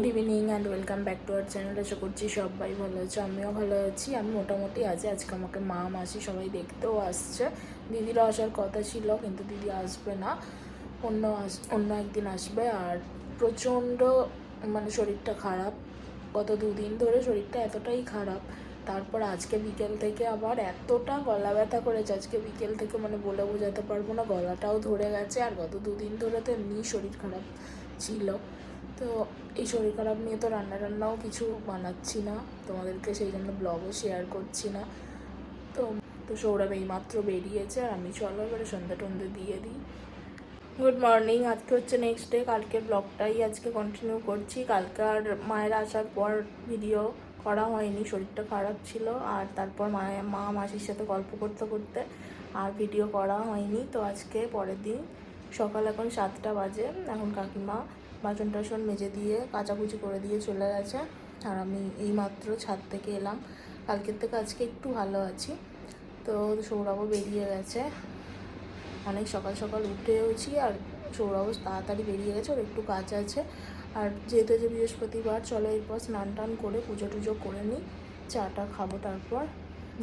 Good evening and welcome back to our channel আশা করছি সবাই ভালো আছে, আমিও ভালো আছি। আমি মোটামুটি আছি। আজকে আমাকে মা, মাসি সবাই দেখতেও আসছে। দিদিরা আসার কথা ছিল, কিন্তু দিদি আসবে না। অন্য আস, অন্য একদিন আসবে। আর প্রচণ্ড মানে শরীরটা খারাপ। গত দুদিন ধরে শরীরটা এতটাই খারাপ। তারপর আজকে বিকেল থেকে আবার এতটা গলা ব্যথা করেছে। আজকে বিকেল থেকে মানে বলে বোঝাতে পারব না, গলাটাও ধরে গেছে। আর গত দুদিন ধরে তো এমনি শরীর খারাপ ছিল। তো এই শরীর খারাপ নিয়ে তো রান্না টান্নাও কিছু বানাচ্ছি না। তোমাদেরকে সেই জন্য ব্লগও শেয়ার করছি না। তো তো সৌরভ এইমাত্র বেরিয়েছে আর আমি চলো এবারে সন্ধ্যা টন্ধে দিয়ে দিই। গুড মর্নিং আজকে হচ্ছে নেক্সট ডে কালকে ব্লগটাই আজকে কন্টিনিউ করছি। কালকে আর মায়ের আসার পর ভিডিও করা হয়নি, শরীরটা খারাপ ছিল। আর তারপর মায়ের মা মাসির সাথে গল্প করতে করতে আর ভিডিও করা হয়নি। তো আজকে পরের দিন সকাল এখন সাতটা বাজে। এখন কাকিমা বাসন টাসন মেজে দিয়ে কাচাকুচি করে দিয়ে চলে গেছে। আর আমি এইমাত্র ছাদ থেকে এলাম। কালকের থেকে আজকে একটু ভালো আছি। তো সৌরভও বেরিয়ে গেছে। অনেক সকাল সকাল উঠেওছি আর সৌরভ তাড়াতাড়ি বেরিয়ে গেছে। ওর একটু কাজ আছে। আর যেহেতু যে বৃহস্পতিবার, চলো এরপর স্নান টান করে পুজো টুজো করে নিই। চাটা খাব তারপর।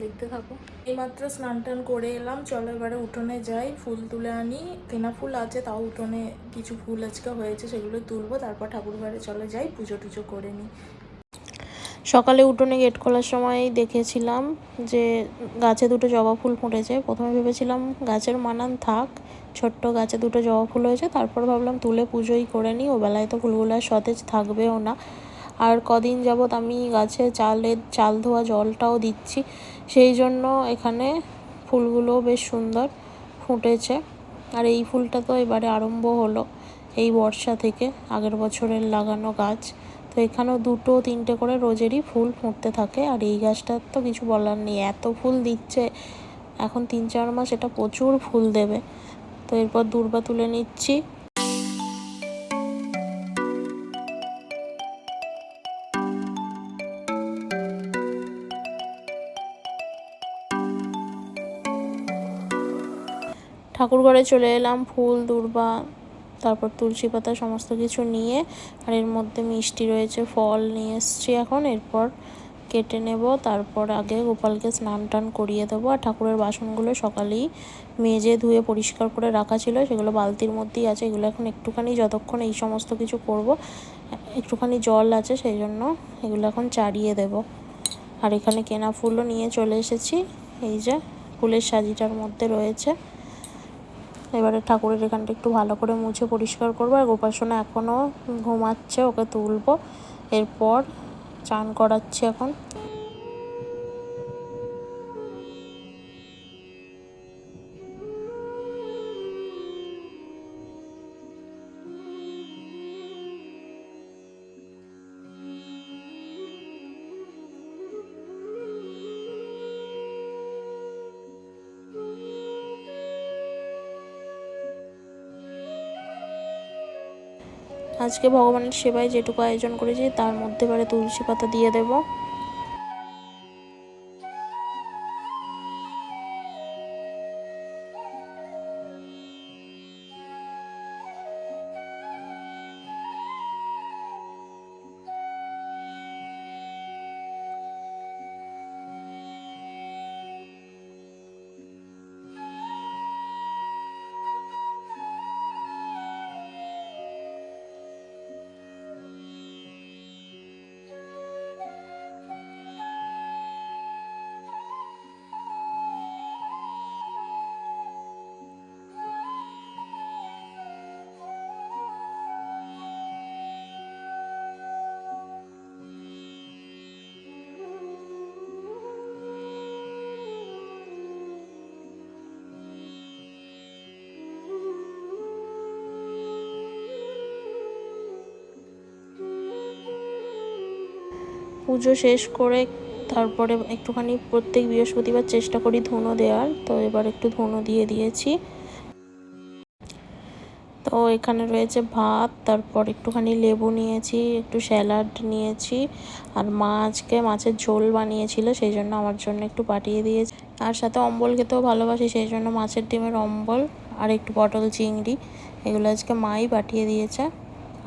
দেখতে থাকো। এইমাত্র স্নান টান করে এলাম, চলো এবারে উঠোনে যাই, ফুল তুলে আনি। কেনা ফুল আছে, তাও উঠোনে কিছু ফুল আজকে হয়েছে, সেগুলো তুলবো, তারপর ঠাকুর ঘরে চলে যাই, পুজো টুজো করে নিই। সকালে উঠোনে গেট খোলার সময় দেখেছিলাম যে গাছে দুটো জবা ফুল ফুটেছে। প্রথমে ভেবেছিলাম গাছের মানান থাক, ছোট্ট গাছে দুটো জবা ফুল হয়েছে, তারপর ভাবলাম তুলে পুজোই করে নিই ও বেলায় তো ফুলগুলো সতেজ থাকবেও না। আর কদিন যাবৎ আমি গাছে চালের, চাল ধোয়া জলটাও দিচ্ছি সেই জন্য এখানে ফুলগুলো বেশ সুন্দর ফুটেছে। আর এই ফুলটা তো এবারে আরম্ভ হলো এই বর্ষা থেকে, আগের বছরের লাগানো গাছ। তো এখানেও দুটো তিনটে করে রোজেরই ফুল ফুটতে থাকে। আর এই গাছটার তো কিছু বলার নেই, এত ফুল দিচ্ছে। এখন তিন চার মাস এটা প্রচুর ফুল দেবে। তো এরপর দূর্বা তুলে নিচ্ছি। ঠাকুর ঘরে চলে এলাম, ফুল, দূর্বা, তারপর তুলসী পাতা সমস্ত কিছু নিয়ে আর এর মধ্যে মিষ্টি রয়েছে, ফল নিয়ে এসছি এখন। এরপর কেটে নেব, তারপর আগে গোপালকে স্নান টান করিয়ে দেবো। আর ঠাকুরের বাসনগুলো সকালেই মেজে ধুয়ে পরিষ্কার করে রাখা ছিল। সেগুলো বালতির মধ্যেই আছে, এগুলো এখন একটুখানি যতক্ষণ এই সমস্ত কিছু করব, একটুখানি জল আছে সেই জন্য এগুলো এখন চাড়িয়ে দেব। আর এখানে কেনা ফুলও নিয়ে চলে এসেছি, এই যে ফুলের সাজিটার মধ্যে রয়েছে। এবারে ঠাকুরের এখানটা একটু ভালো করে মুছে পরিষ্কার করব। আর গোপাসনা এখনও ঘুমাচ্ছে, ওকে তুলবো। এরপর চান করাচ্ছি এখন। আজকে ভগবানের সেবায় যেটুকু আয়োজন করেছি তার মধ্যে এবারে তুলসী পাতা দিয়ে দেবো। পুজো শেষ করে তারপরে একটুখানি প্রত্যেক বৃহস্পতিবার চেষ্টা করি ধুনো দেওয়ার, তো এবার একটু ধুনো দিয়ে দিয়েছি। তো এখানে রয়েছে ভাত, তারপর একটুখানি লেবু নিয়েছি, একটু স্যালাড নিয়েছি, আর মা আজকে মাছের ঝোল বানিয়েছিল, সেই জন্য আমার জন্য একটু পাঠিয়ে দিয়েছি। আর সাথে অম্বল খেতেও ভালোবাসি, সেই জন্য মাছের ডিমের অম্বল, আর একটু পটল চিংড়ি, এগুলো আজকে মাই পাঠিয়ে দিয়েছে।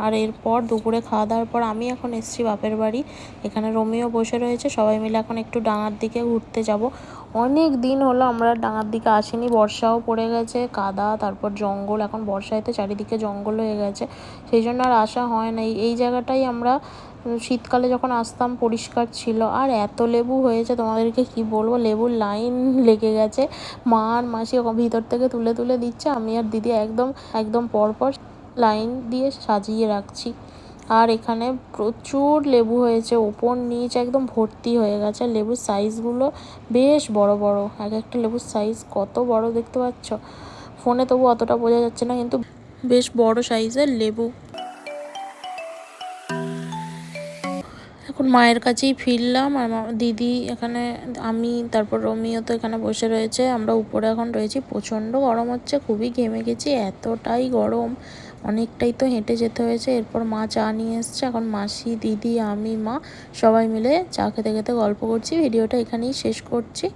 আর এরপর দুপুরে খাওয়া দাওয়ার পর আমি এখন এসেছি বাপের বাড়ি। এখানে রোমিও বসে রয়েছে, সবাই মিলে এখন একটু ডাঙার দিকে ঘুরতে যাব। অনেক দিন হলো আমরা ডাঙার দিকে আসিনি, বর্ষাও পড়ে গেছে, কাদা, তারপর জঙ্গল, এখন বর্ষায় তো চারিদিকে জঙ্গল হয়ে গেছে। সেই জন্য আর আসা হয় না। এই- জায়গাটাই আমরা শীতকালে যখন আসতাম পরিষ্কার ছিল। আর এত লেবু হয়েছে, তোমাদেরকে কি বলব? লেবুর লাইন লেগে গেছে। মা আর মাসি ভিতর থেকে তুলে তুলে দিচ্ছে, আমি আর দিদি একদম একদম পরপর লাইন দিয়ে সাজিয়ে রাখছি। আর এখানে প্রচুর লেবু হয়েছে ওপর নিচ একদম ভর্তি হয়ে গেছে। লেবুর সাইজগুলো বেশ বড় বড়। এক একটা লেবুর সাইজ কত বড় দেখতে পাচ্ছ? ফোনে তবু অতটা বোঝা যাচ্ছে না, কিন্তু বেশ বড় সাইজের লেবু। এখন মায়ের কাছেই ফিরলাম আর দিদি এখানে, আমি, তারপর রমিও তো এখানে বসে রয়েছে, আমরা উপরে এখন রয়েছি, প্রচণ্ড গরম হচ্ছে, খুবই ঘেমে গেছি, এতটাই গরম, অনেকটাই তো হেঁটে যেতে হয়েছে, এরপর মা চা নিয়ে এসছে, এখন মাসি, দিদি, আমি, মা সবাই মিলে চা খেতে খেতে গল্প করছি, ভিডিওটা এখানেই শেষ করছি।